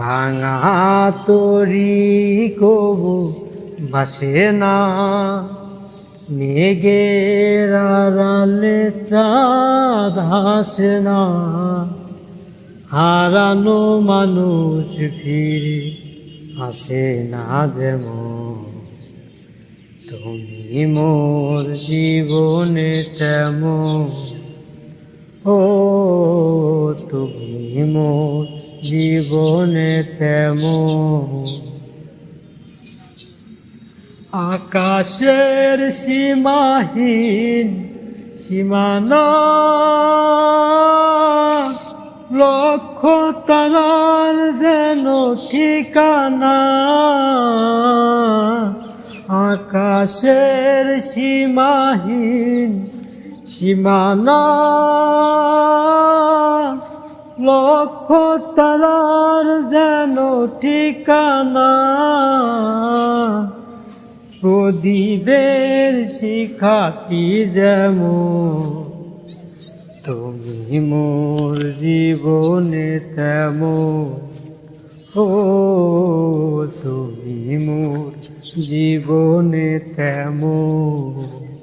ভাঙা তরি কবু বাসে না। মেঘের আড়ালে চাঁদ হাসে না। হারানো মানুষ ফিরে আসে না যেমন। তুমি মোর জীবনে তেমন। ও মোর জীবনে তেমন। আকাশের সীমাহীন সীমানা লক্ষ তারার যেন ঠিকানা। আকাশের সীমাহীন সীমানা লক্ষ তারার যেন ঠিকানা। প্রদীপের শিখাটি যেমন? তুমি মোর জীবনে তেমন। ও, তুমি মোর জীবনে তেমন।